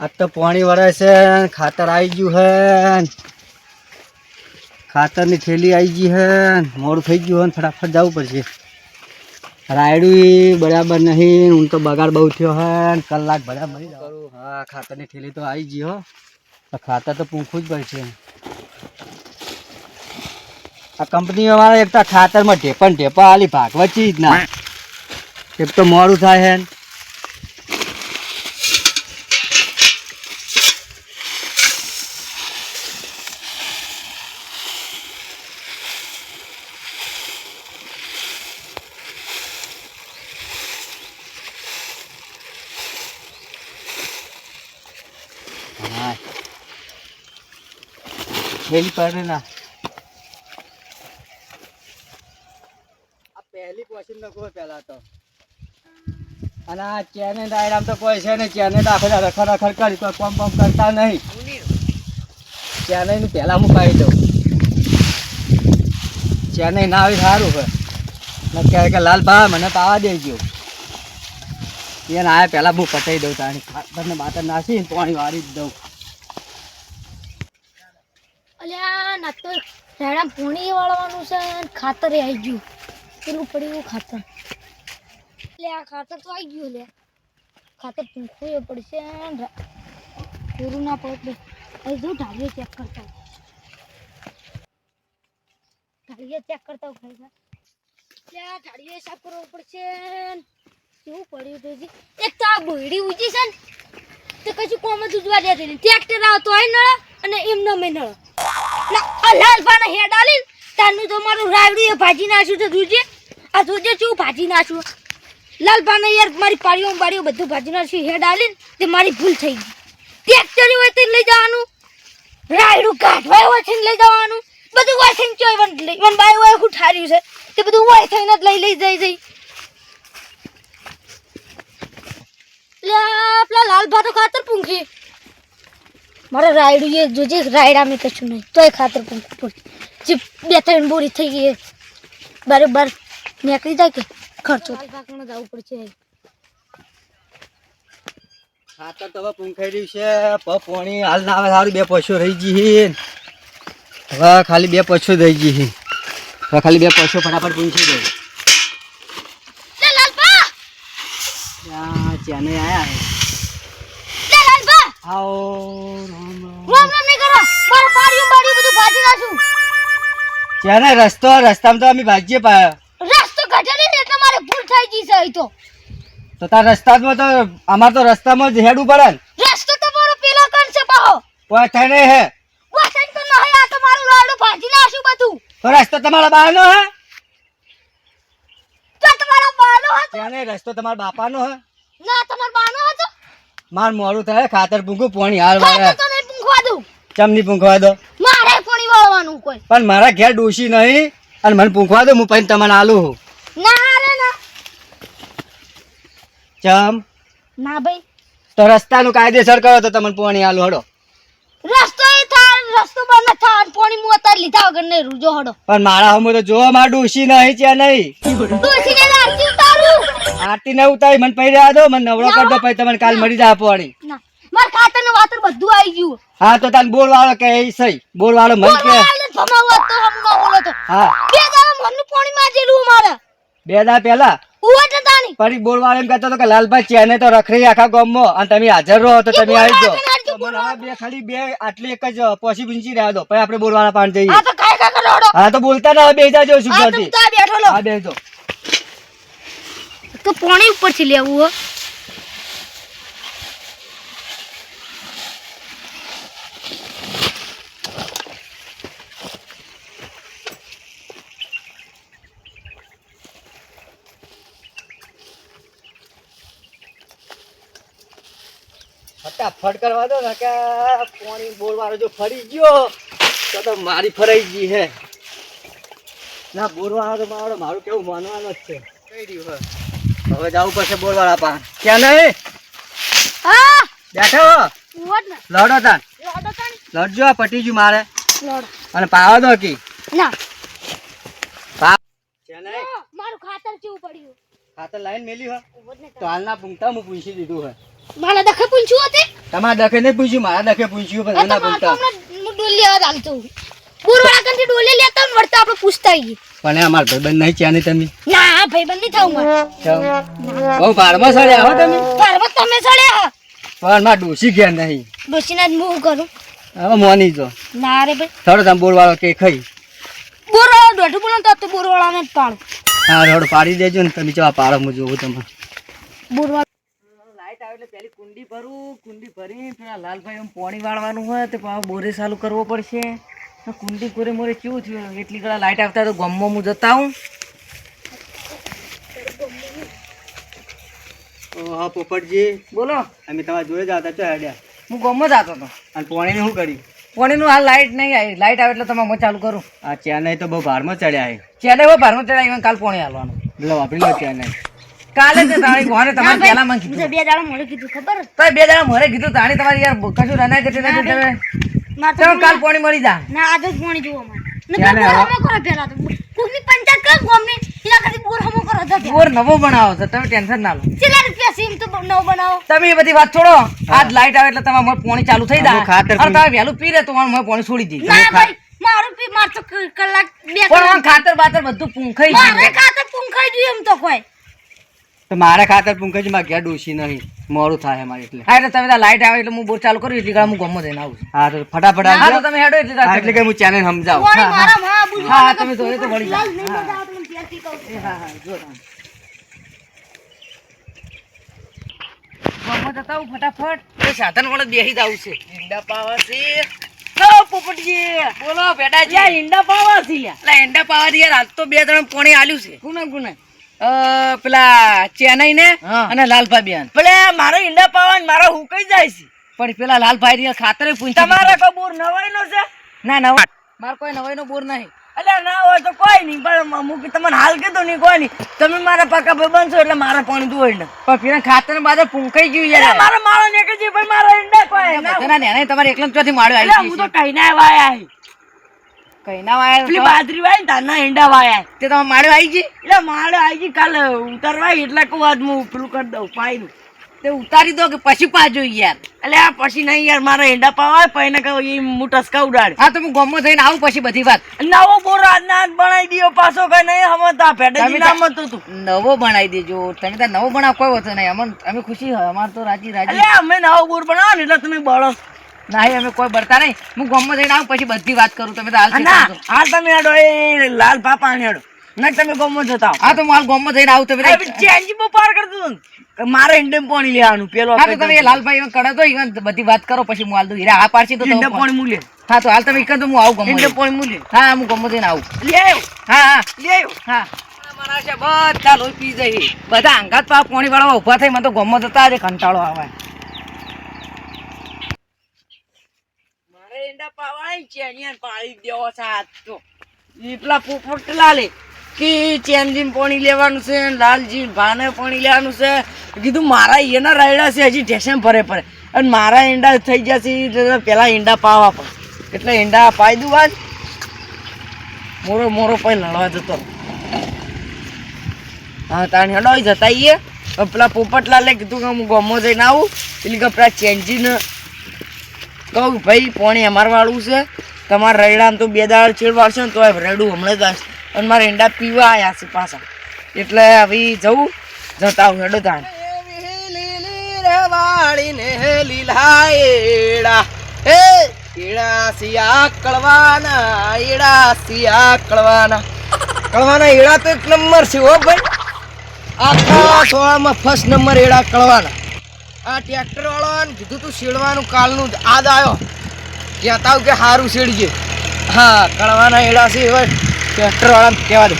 આજ તો પાણી વળે છે, ખાતર આવી ગયું હે. ખાતરની થેલી આવી ગઈ હે, મોડું થઈ ગયું હે ફટાફટ જવું પડશે. રાયડું બરાબર નહીં હું તો બગાડ બહુ થયો હે કલાક બરાબર કરું હા, ખાતરની થેલી તો આવી ગઈ હો. ખાતર તો પૂંખવું જ પડશે. આ કંપની વાળા એક તો ખાતરમાં ઢેપણ ઢેપા, આલી ભાગવચી જ ના. એક તો મોડું થાય. હા થેલી પાડે ના. આ પહેલી પોશીન નો કોઈ પહેલા તો. અને આ ચેને ડાયરામ તો કોઈ છે ને ચેને તો રખડ રખડ કરી, કોઈ કોમ કોમ કરતા નહીં. ચેને નું પહેલા પાડી દઉં. ચેને ના આવી સારું હોય. ને કહે કે લાલ ભા મને પાવા દેજો. એને આયા પહેલા હું પતાવી દઉં તાણી. ખાતર ને બાતર નાખી પાણી વાળી જ દઉં. અલ્યા ના તો રાયડા પોણી વાળવાનું છે ખાતર આવી ગયું. પેલું પડ્યું ખાતર? લે, આ ખાતર તો આવી ગયું, લે. ખાતર પૂંખવું પડશે પૂરું ના પડે. અહીં જો ઢાળીએ ચેક કરતા ઢાળીએ ચેક કરતા ખરેખર. લે, આ ઢાળીએ સાફ કરવો પડશે. કેવું પડ્યું તો જી એક તો આ બોયડી ઊંચી છે ને, તે કશું કોમ જ ઉજવા દેતી ટ્રેક્ટર આવતો હોય નળ અને એમનો મેં નળ. લાલ પાના હેડ આલી તારનું તો મારું રાયડું એ ભાજી નાખ્યું તો જોજે આ જોજે શું ભાજી નાખ્યું? લાલ યાર, મારી પાડીઓ બાડીઓ બધું ભાજી નાખ્યું, હેડ આલી તે મારી ભૂલ થઈ ગઈ. ટ્રેક્ટર હોય તે લઈ જવાનું. રાયડું કાઢવા હોય છે લઈ જવાનું. બધું હોય ચોય વન લઈ બાય હોય હું ઠાર્યું છે. તે બધું હોય થઈને લઈ લઈ જઈ જઈ પેલા લાલ ભાતો ખાતર પૂંખી. મારે રાયડું એ જોજે રાયડા મેં કશું નહીં. તોય ખાતર પણ જે બે ત્રણ બોરી થઈ ગઈ બરોબર નીકળી જાય કે ખર્ચો જવું પડશે. ખાતર તો હવે પૂંખાઈ રહ્યું છે. પપોણી હાલ ના આવે સારું બે પશુ રહી ગઈ હવે ખાલી બે પશુ રહી ગઈ હવે ખાલી બે પશુ ફટાફટ પૂંખી ત્યાં ચેને આયા આવો રામ રામ. રામ રામ નહીં કરો મારું પાડ્યું બાડ્યું બધું ભાજી નાખું. ચેને રસ્તો રસ્તામાં તો અમે ભાજીએ પાયા રસ્તો ઘટેલી ને એટલે મારે ભૂલ થઈ ગઈ છે તો. તો તાર રસ્તામાં તો અમાર તો રસ્તામાં જ હેડવું પડે ને. રસ્તો તમારો પેલો કણ છે પાહો કોઈ નહીં હે. વાસણ તો નહીં આ તો મારું લાડુ ભાજી નાખું બધું. તો રસ્તો તમારા બાનો હે? તો તમારો બાનો હતો. ચેને રસ્તો તમારા બાપાનો હે. ના તમારો બાનો હતો. માર મોડું થાય ખાતર પૂંખું પોણી હાલ વાળે મારે. તો નહીં પૂંખવા દઉં. ચમની પૂંખવા દો. મારે પાણી વાળવાનું કોઈ. પણ મારા ઘેર ડોશી નહીં અને મને પૂંખવા દો હું પછી તમને આલું ના હારે ના. ચમ. ના ભાઈ. તો રસ્તાનું કાયદેસર કરો તો તમને પોણી આલું હડો. રસ્તો એ થાય રસ્તો બંધ થાય અને પાણી હું અત્યારે લીધા વગર નહીં રૂજો હડો. પણ મારા હમો તો જોવા મારા ડોશી નહીં છે નહીં. ડોશી ને ઉતારું આરતી ને ઉતારી મને પૈ રહ્યા દો મને નવરો કર દો પછી તમને કાલ મરી જા પોણી ના. માર ખાતર ને વાતર બધું આવી ગયું. હા તો તને બોલ વાળો કે એ સહી બોલ વાળો મન કે ભમાવું તો હમ ના બોલો તો. હા. બે દાડા મનનું પાણી માજેલું મારે બે દાડા પેલા ઉવા જતા નહીં ફરી વાળો એમ કહેતો કે લાલભાઈ ચેને તો રખડી આખા ગામમાં અને તમે હાજર રહો તો તમે આવી તો બે ખાલી બે આટલી એક જ પોસી બીંચી રહ્યા દો. પછી આપણે બોલવાળા પાણી જઈએ. આ તો કાય કાય કરો હા તો બોલતા ના બે જાજો શું જલ્દી તા બેઠો લો. હા બેસજો. તો પાણી ઉપરથી લેવું હો. ફટાફટ કરવા દો ને કે પાણી જો ફરી ગયો તો તો મારી ફરાઈ ગઈ હે. ના બોર તો મારો મારું કેવું માનવાનું જ છે. કઈ રહ્યું હે? હવે જવું પડશે બોલવાળા પાન ક્યાં નહીં? હા. બેઠો લડો તાન લડજો આ પટી ગયું મારે અને પાવા દો કી. ના. પા છે નહીં? મારું ખાતર કેવું પડ્યું. ખાતર લાઈન મેલી હો. ઉવા જ ને તો હાલના પૂંખતા હું પૂછી દીધું હે. મારા દખે પૂછ્યું હતી તમારા દખે નહીં પૂછ્યું મારા દખે પૂછ્યું પણ હું ડોલી ચાલતો કંથી ડોલી લેતા ને વળતા આપણે પૂછતા આવીએ. પણ એ અમારા ભાઈબંધ નહીં ચાની તમે? ના ભાઈબંધ નહીં થાવ માર. બહુ ભારમાં સડ્યા હો તમે? પર્વત તમે ચડ્યા પણ મારા ડોસી ગયા નહીં. ડોસી ના હું કરું? હવે મોની જો. ના રે ભાઈ. થોડો તમે બોરવાળો કે ખાઈ. બોરવાળા દોઢું બોલો તો તો બોરવાળાને જ પાડું. હા રોડ પાડી દેજો ને તમે જવા પાડો હું જોઉં તમે બોરવાળા લાઈટ આવે એટલે પેલી કુંડી ભરું કુંડી ભરી પેલા લાલભાઈ એમ પોણી વાળવાનું હોય તો બોરે ચાલુ કરવો પડશે. કુંડી કોરે મોરે કેવું થયું? એટલી કડા લાઈટ આવતા તો ગમમાં હું જતા હું હા પોપટજી. બોલો. અમે તમારા જોડે જ આવતા છો હેડ્યા. હું ગમમાં જતો હતો. અને પોણીને શું કરી પોણીનું હાલ લાઈટ નહીં આવી. લાઈટ આવે એટલે તમે હું ચાલુ કરું. આ ચેન્નાઈ તો બહુ ભારમાં ચડ્યા છે. ચેને બહુ ભારમાં ચડાવી કાલ પોણી હાલવાનું એટલે વાપરી લો ચેન્નાઈ કાલે જ તારી ઘરે તમારે પહેલા માં કીધું. બે દાડા મળે કીધું ખબર? તો બે જણા મોરે કીધું તાણી તમારી યાર કશું રનાય કે તમે તો કાલ પાણી મળી જા. ના આજે જ પાણી જોવો મને ને હમો કરો પેલા તો. કોની પંચાયત કર ગોમની ઇલા કદી બોર હમો કરો જતે બોર નવો બનાવો છો તમે ટેન્શન ના લો. ચલા રૂપિયા સીમ તો નવો બનાવો? તમે એ બધી વાત છોડો. આજ લાઈટ આવે એટલે તમારે મોર પોણી ચાલુ થઈ જાય. ખાતર અને તમે વહેલું પી રે તો મારે પોણી છોડી દી ના ભાઈ મારું પી માર તો કલાક બે પણ ખાતર બાતર બધું પૂંખાઈ મારે ખાતર પૂંખાઈ જોયું એમ તો કોઈ. તો મારે ખાતર પૂંખે માં ઘેર ડોસી નહીં. મોડું થાય અમારે એટલે. હા એટલે તમે લાઈટ આવે એટલે હું બોર ચાલુ કરું એટલે હું ગમો જઈને આવું હા તો ફટાફટ આવજો. તો તમે હેડો એટલે એટલે કે હું ચેનલ સમજાવ. કોણી મારા માં બુજવા હા, તમે જોડે તો વળી આવે છું. હા હા જો ગમો જતા આવું ફટાફટ. એ સાધન વડે બેસી જ આવશે ઈંડા પાવા છે. બોલો બેટા ઈંડા પાવા છે ઈંડા પાવા છે યાર. આજ તો બે ત્રણ પોણી આલ્યું છે. ગુના ગુના. પેલા ચેન્નઈ ને અને લાલભાઈ બેન. પેલે મારો ઈંડા પાવા મારા હુકાઈ જાય છે. પણ પેલા લાલભાઈ રિયા ખાતરે પૂછ્યું તમારા કોઈ બોર નવાઈ નો છે? ના નવા મારો કોઈ નવાઈ નો બોર નહીં. એટલે ના હોય તો કોઈ નહીં પણ મૂકી તમને હાલ કીધું નહીં કોઈ નહીં. તમે મારા પાકા ભાઈ બનશો એટલે મારે પાણી દુવાઈ ને. પણ પેલા ખાતર બાદ પૂંખાઈ ગયું યાર. મારા માળો નીકળી કે ભાઈ મારા ઈંડા કોઈ નેને તમારે એકલા ચોથી માળો આવી હું તો કઈ ના વાયા કઈ ના વાયા પેલી બાજરી વાય ને તારના ઈંડા વાયા. તે તમે માળ્યો આવી ગઈ? એટલે માળ્યો આવી ગઈ કાલે ઉતારવા એટલે કહું આજ હું પેલું કરી દઉં પાયનું તે ઉતારી દો કે પછી પાજો યાર. એટલે આ પછી નહીં યાર મારા ઈંડા પાવા પૈને કહું એ હું ટસકા ઉડાડ. હા તો હું ગમો થઈને આવું પછી બધી વાત. નવો બોર આજના આજ બનાવી દયો પાછો કઈ નહીં હમતા ફેડેજી નામ હતું તું નવો બનાવી દેજો. તમે તો નવો બનાવ કોઈ હોતો નહીં. અમે અમે ખુશી હોય અમાર તો રાજી રાજી. અમે નવો બોર બનાવો ને એટલે તમે બળો. નહીં અમે કોઈ બળતા નહીં. હું ગમો જઈને આવું પછી બધી વાત કરું. તમે તો હાલ હાલ તમે હેડો એ લાલ પાપા હેડો ના તમે ગમો જતા હા તો હું હાલ ગમો જઈને આવું તમે ચેન્જ બહુ પાર કરતો મારે ઇન્ડમ પાણી લેવાનું પેલો હા તો તમે એ લાલભાઈ એમાં કડો તો ઈવન બધી વાત કરો પછી હું હાલ દઉં હીરા આ પાડશી તો ઇન્ડમ પાણી મૂલે. હા તો હાલ તમે ઈકન તો હું આવું ગમો ઇન્ડમ પાણી મૂલે. હા હું ગમો જઈને આવું. લે હા હા. લે હા. મારા છે બધા લોહી પી જઈ બધા અંગાત પા પાણી વાળા ઊભા થઈ મને તો ગમો જતા આજે કંટાળો આવે. અહીંયા દેવો પોપટ લાલે કે ચેનજીન પાણી લેવાનું છે લાલજીન ભાને પાણી લેવાનું છે. કીધું મારા એના છે, હજી ઢેસેમ ભરે અને મારા ઈંડા થઈ જશે પેલા ઈંડા પાવા પણ. એટલે ઈંડા પાઈ દઉં આજ મોરો મોરો પછી લડવા જતો હા, તાણ હેડો જતા આવીએ પેલા પોપટલાલે કીધું કે હું ગમો જઈને આવું. એટલે કે પેલા ચેન્જીને કહું ભાઈ, પોણી અમાર વાળું છે. તમારે રૈડામાં તો બે દાળ છેડવાડશે ને તો રેડું હમણાં જ અને મારે ઈંડા પીવા આવ્યા છે પાછા. એટલે હવે જવું જતા આવું હેડો તાણ. વાળીને લીલા એ એડા સિયા કળવાના, એડા સિયા કળવાના. કળવાના એડા તો એક નંબર છે હો ભાઈ. આખા સોળામાં ફર્સ્ટ નંબર એડા કળવાના. આ ટ્રેક્ટર વાળાને કીધું તું શેડવાનું કાલનું આજ આવ્યો કહેતા તાવ કે સારું શેડજે. હા કળવાના એડા છે હવે. ટ્રેક્ટર વાળાને કહેવા દે.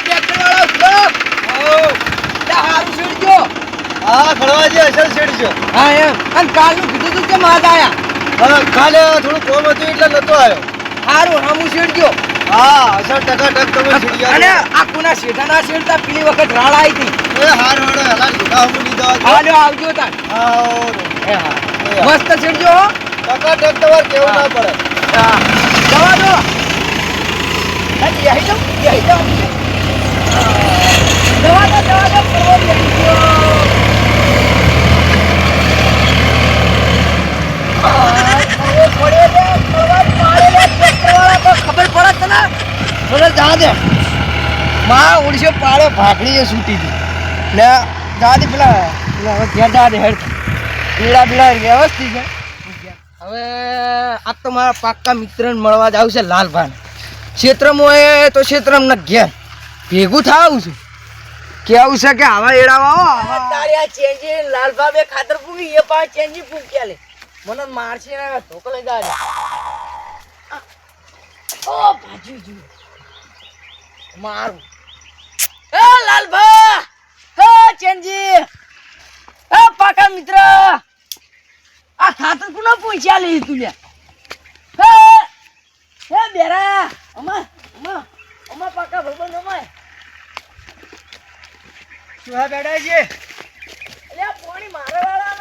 ટ્રેક્ટર વાળા સારું શેડજો. હા ખડવાજી અસર છેડજો હા એમ. અને કાલનું કીધું તું કે માદ આયા? હવે કાલે થોડું કોમ હતું એટલે નતો આવ્યો હારું હામું શેડજો. હા અસર ટકા ટક તમે અને ના આખુના શેઠાના શેડતા પેલી વખત રાળ આવી હતી. હાલો આવજો તાર. મસ્ત છેડજો ટકા ટક તમારે કેવું ના પડે. જવા દો. જવા દો જવા દો ખબર પડે તને થોડા જા દે. માં સૂટી હતી ને દાદી પેલા હવે જા હેડ પીડા પીડા વ્યવસ્થિત છે. હવે આ તો મારા પાક્કા મિત્રને મળવા જ આવશે લાલભાન. ક્ષેત્રમાં હોય તો ક્ષેત્રમાં ન ઘેર. ભેગું થાવું છું. કેવું છે કે આવા એડાવા તારી આ ચેન્જી લાલભા બે ખાતર પૂગી એ પાંચ ચેન્જી પૂગ્યા લે? મને મારશે ને ધોકો લઈ ઓ ભાજી જુ મારું. એ લાલભા! હે ચેનજી! એ પાકા મિત્ર! આ ખાતર પુના પહોંચ્યા લે તું લે? હે હે બેરા! અમા અમા અમા પાકા ભગવાન અમાય શું હા બેટાજી અલે પાણી મારે વાળા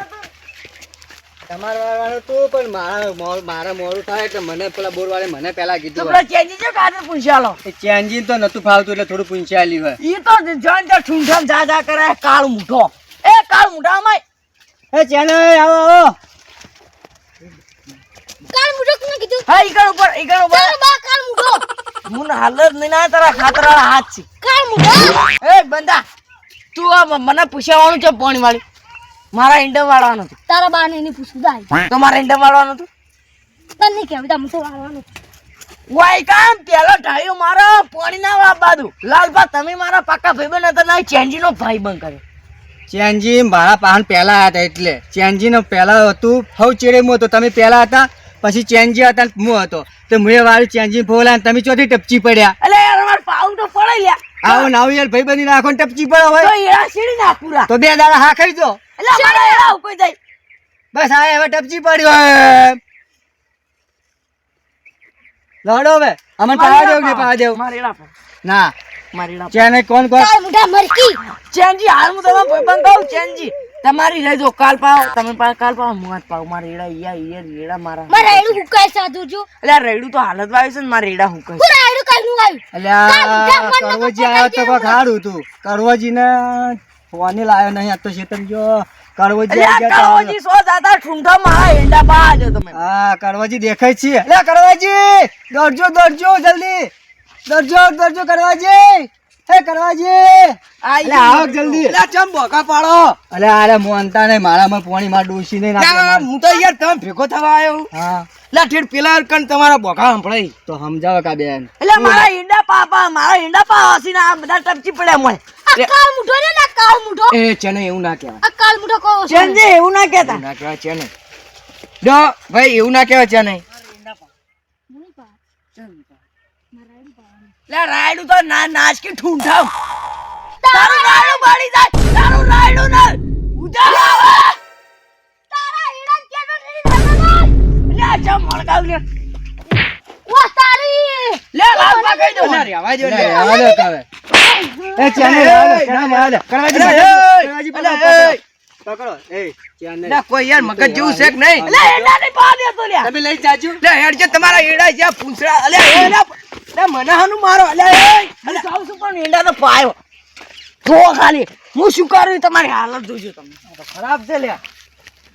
તમારા વાળવાનું તું પણ મારા મારા મોરું થાય એટલે મને પેલા બોરવાળે મને પેલા કીધું પેલા ચેન્જી જો ખાતર પૂછ્યા લો એ ચેન્જીન તો નતું ફાવતું એટલે થોડું પૂંછાયેલી હોય. ઈ તો જોઈન તો ઠૂંઠામ જા જા કરે કાળ મૂઠો એ કાળ મૂઠા અમાય એ ચેને આવો આવો. કાળ મૂઠો કોને કીધું? હા ઈકણ ઉપર ઈકણ ઉપર. બા કાળ મૂઠો હું હાલ જ નહીં ના તારા ખાતર વાળા હાથ છે. કાળ મૂઠો એ બંદા તું મને પૂછાવાનું છે પાણી વાળી મારા ઈંડા વાળવાનું હતું તારા બા ને એની પૂછું દાય તો મારા ઈંડા વાળવાનું હતું તને કેવું તમે તો વાળવાનું વાય કામ પેલો ઢાળ્યો મારો પાણી ના વા બાદુ લાલભા તમે મારા પાકા ભાઈબંધ હતા ના ચેન્જી નો ભાઈબંધ કર્યો. ચેન્જી મારા પાહન પહેલા હતા એટલે. ચેન્જી નો પહેલા હતું હવ ચેડે હું હતો. તમે પહેલા હતા પછી ચેન્જી હતા હું હતો. તો મુએ વાળી ચેન્જી ફોલા તમે ચોથી ટપચી પડ્યા. એટલે યાર અમાર પાઉં તો પડે લ્યા. આવો નાવ યાર ભાઈ બની નાખો ને ટપચી પડ્યો તો હોય એડા સીડી ના પૂરા. તો બે દાડા હા ખાઈ દો. એટલે અમારા એડા કોઈ જાય. બસ આ હવે ટપચી પડ્યો લડો હવે. અમન પાવા દેવ કે પાવા દેવ મારા એડા પર. ના. મારા એડા ચેને કોણ કોણ? તાર મુઢા મરકી ચેનજી હાલ હું તમને ભાઈબંધ કહું ચેનજી. તમારી રહેજો કાલ પાવ. તમે પા- કાલ પાવ. હું આજ પાવ. મારા રેડા ઈયા ઈયા રેડા મારા. મારા એડું હુકાય સાધુ છું એટલે રેડું તો હાલત વાય છે ને મારા રેડા હું કહું હું રાયડું કાઈ નું આવ્યું અલ્યા કરવજી આવ્યો તો ખાડું તું. કરવજી ને ફોને લાવ્યો નહીં આ તો શેતન જો કરવજી એટલે આ આવી ગયા તો. કાળોજી સો દાદા ઠુંઠા મારા એંડા પા આજો તમે. હા કરવાજી દેખાય છે. અલ્યા કરવાજી દોડજો દોડજો જલ્દી. દોડજો દોડજો કરવાજી હે કરવાજી અલે આવો જલ્દી. એટલે ચમ બોકા પાડો? અલે આરે મોનતા નહીં મારામાં પોણી માં ડોસી નહીં નાખે હું તો યાર તમે ભેગો થવા આવ્યો હા. એટલે ઠેઠ પેલા કણ તમારા બોકા સંભળાઈ તો સમજાવો કા બેન. એટલે મારા ઈંડા પાપા મારા ઈંડા પા હસીને આ બધા ટપચી પડ્યા મોય. કાળ મુઢો ને ના કાળ મુઢો. એ ચેને એવું ના કહેવાય. અકાલ મુઢો કહો છો. ચેને એવું ના કહેતા. ના કહેવાય ચેને. જો ભાઈ એવું ના કહેવાય ચેને. લે રાયડું તો ના નાચ કે ઠૂંઠાવ. તારું રાયડું બળી જાય. તારું રાયડું ના ઉધાર આવે. તારા એડા કેનો નહીં લે ચમ મળગાવ લે. ઓ તારી. લે લાલમાં કહી દો અલે રહેવા દો લે આવાજ કાવે એ ચાને ના દો કરવાજી પકડો એ ચાને લે કોઈ યાર મગજ જેવું છે કે નહીં? લે એડા ને પા દે તો લે તમે લઈ જાજો. લે હેડ જે તમારા એડા જ્યાં પૂંછડા અલે એ લે લે મને હાનું મારો અલે એ અલે સાવ શું પણ એડા તો પાયો. જો ખાલી. હું શું કરું તમારી હાલત જોજો તમે. ખરાબ છે લે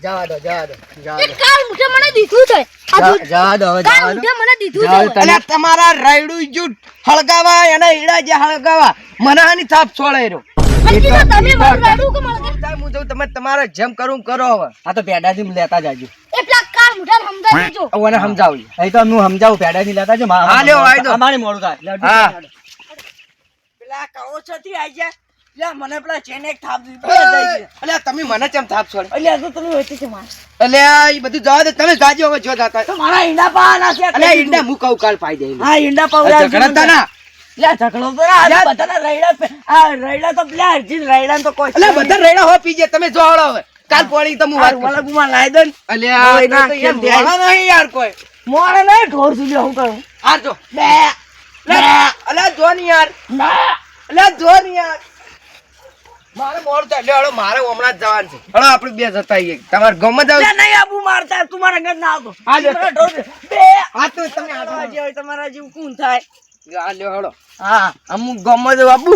જવા દો જવા દો. જવા એ કાળ મુઢે મને દીધું છે. આ દો દૂધ- જવા દો હવે જવા દો. મને દીધું છે. તમે. તમારા રાયડું જૂઠ હળગાવા એના એડા જે હળગાવા મને હાની થાપ છોડાય રહ્યો મને કીધું તમે મારું રાયડું કે મળગે સાહેબ, હું જોઉં તમે તમારે જેમ કરું કરો હવે. આ તો પેડાજી લેતા જાજો. એટલા કાળ મુઢા સમજાવી દેજો. હવે એને સમજાવું. અહીં તો હું સમજાવું પેડાજી લેતા જો. અમારે મોડું થાય. પેલા કવો છથી આઈ ગયા? લે મને પેલા ચેને એક થાપ દીધી અલ્યા તમે મને કેમ થાપ છોડે અલ્યા તો તમે હોતી છે માર અલ્યા એ બધું જવા દે તમે જાજો હવે જો જાતા. તો મારા ઈંડા પા ના છે અલ્યા ઈંડા હું કહું કાલ પાઈ દે હા ઈંડા પાવ ઝઘડા ના. લે ઝઘડો તો ના બધાના રૈડા આ રૈડા તો પેલા અરજી રૈડા તો કોઈ અલ્યા બધા રૈડા હો પીજે તમે જો હળો હવે. કાલ પોણી તો હું વાત વાલા ગુમા લાઈ દન અલ્યા ના કેમ મોણા નહીં યાર કોઈ. મોણા નહીં ઢોર સુધી હું કહું આ જો. બે. અલ્યા જો ની યાર. ના અલ્યા જો ની યાર. મારે મોડું થાય લે મારે હમણાં જ જવાનું છે. હળો આપણે બે જતા આવીએ તમારે ગમે જાવ નહીં આબુ મારતા તું મારા ઘર ના આવતો. બે. આ તો તમે તમારા જેવું તમારા જેવું કોણ થાય? આ લ્યો હળો હા. અમુક ગમે જાવ આબુ.